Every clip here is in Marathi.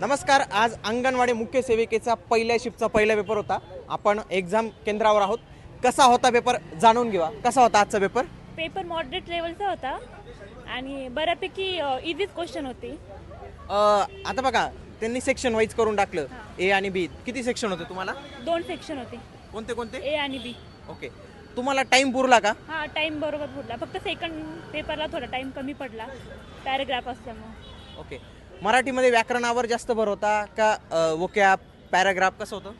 नमस्कार आज अंगणवाडी मुख्य सेविकेचा पहिल्या शिफ्टचा पहिला पेपर होता. आपण एक्झाम केंद्रावर आहोत. कसा होता पेपर जाणून घेऊया कसा होता आजचा पेपर? पेपर मॉडरेट लेवलचा होता. आणि बऱ्यापैकी इझीच क्वेश्चन होते. अ, आता बघा त्यांनी सेक्शन वाईज करून टाकलं. ए आणि बी किती सेक्शन होते तुम्हाला? दोन सेक्शन होते. कोणते कोणते? ए आणि बी ओके. तुम्हाला टाइम पुरला का? हा टाइम बरोबर पुरला. फक्त सेकंड पेपरला थोडा टाइम कमी पडला. पॅरेग्राफ असल्यामुळे. ओके. मराठीमध्ये व्याकरणावर जास्त भर होता का वोकॅप पॅराग्राफ कसं होतं?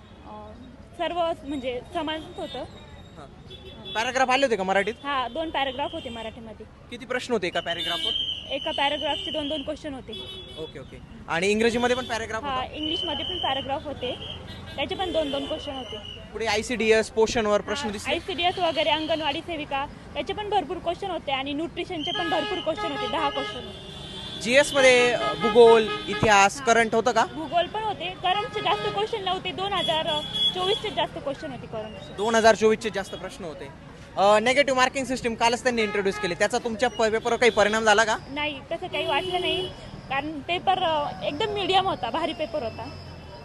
सर्व म्हणजे समानच होतं. पॅराग्राफ आले होते का मराठीत? हा दोन पॅरेग्राफ होते मराठीमध्ये. किती प्रश्न होते एका पॅराग्राफवर एका पॅरेग्राफचे दोन दोन क्वेश्चन होते. Okay okay. आणि इंग्रजीमध्ये पण पॅराग्राफ हा इंग्लिशमध्ये पण पॅरेग्राफ होते. त्याचे पण दोन दोन क्वेश्चन होते. पुढे आय सी डी एस पोषणवर प्रश्न दिसले. आय सी डी एस वगैरे अंगणवाडी सेविका त्याचे पण भरपूर क्वेश्चन होते आणि न्यूट्रिशनचे पण भरपूर क्वेश्चन होते. दहा क्वेश्चन होते. जी मध्ये भूगोल इतिहास करंट होतं का? भूगोल पण होते. करंटचे जास्त क्वेश्चन नव्हते. दोन हजार चोवीसचे जास्त क्वेश्चन होते करंटचे दोन हजार चोवीसचे जास्त प्रश्न होते. नेगेटिव्ह मार्किंग सिस्टीम कालच त्यांनी इंट्रोड्यूस केली. त्याचा तुमच्या पेपरवर काही परिणाम झाला का? नाही तसं काही वाटलं नाही. कारण पेपर एकदम मीडियम होता. भारी पेपर होता.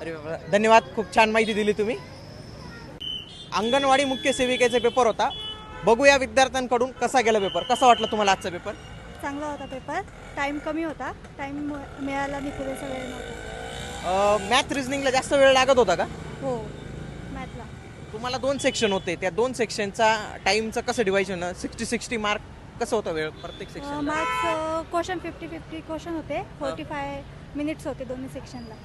अरे बाबा, धन्यवाद. खूप छान माहिती दिली तुम्ही. अंगणवाडी मुख्य सेविकेचा पेपर होता. बघूया विद्यार्थ्यांकडून कसा गेला पेपर कसा वाटला तुम्हाला आजचा पेपर चांगला होता पेपर. टाईम कमी होता. टाईम मिळाला नाही पुरेसा वेळ नव्हता. मॅथ रिझनिंगला जास्त वेळ लागत होता का? हो. मॅथला तुम्हाला दोन सेक्शन होते. त्या दोन सेक्शनचा टाइमचं कसं डिवायजन सिक्स्टी सिक्स्टी मार्क कसं होतं वेळ प्रत्येक section marks question fifty fifty question होते. फोर्टी फाय मिनिट्स होते दोन्ही सेक्शनला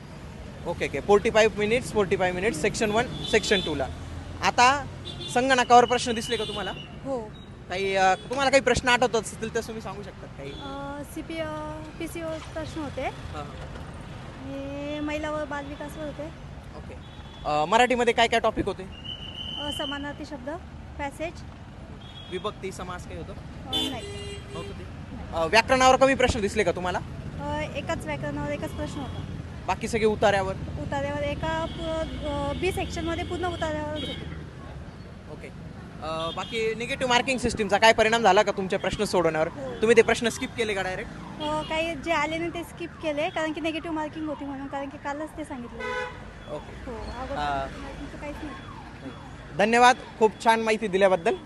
okay okay forty five minutes forty five minutes section one section टूला आता संगणकावर प्रश्न दिसले का तुम्हाला? हो. काही अ, तुम्हाला काही प्रश्न आठवत असतील तर तुम्ही सांगू शकता काही. C P P C O प्रश्न होते. हां, हां. आणि महिला व बालविकासवर होते. ओके. अ, मराठीमध्ये काय काय टॉपिक होते? समानार्थी शब्द पॅसेज विभक्ती समास काही होतं? नाही. नव्हतं ते. अ, व्याकरणावर कमी प्रश्न दिसले का तुम्हाला? अ, एकाच व्याकरणावर एकच प्रश्न होता. बाकी सगळे उतार्यावर उतार्यावर एका बी सेक्शनमध्ये पूर्ण उतार्यावरच होते. ओके. अ, बाकी निगेटिव्ह मार्किंग सिस्टीमचा काय परिणाम झाला का तुमचे प्रश्न सोडवण्यावर? हो. तुम्ही ते प्रश्न स्किप केले का डायरेक्ट अ, काही जे आले नाही ते स्किप केले कारण की नेगेटिव्ह मार्किंग होती म्हणून कारण की कालच ते सांगितलं. ओके हो अगोदर आ. मार्किंगचं काहीच नाही. धन्यवाद. खूप छान माहिती दिल्याबद्दल.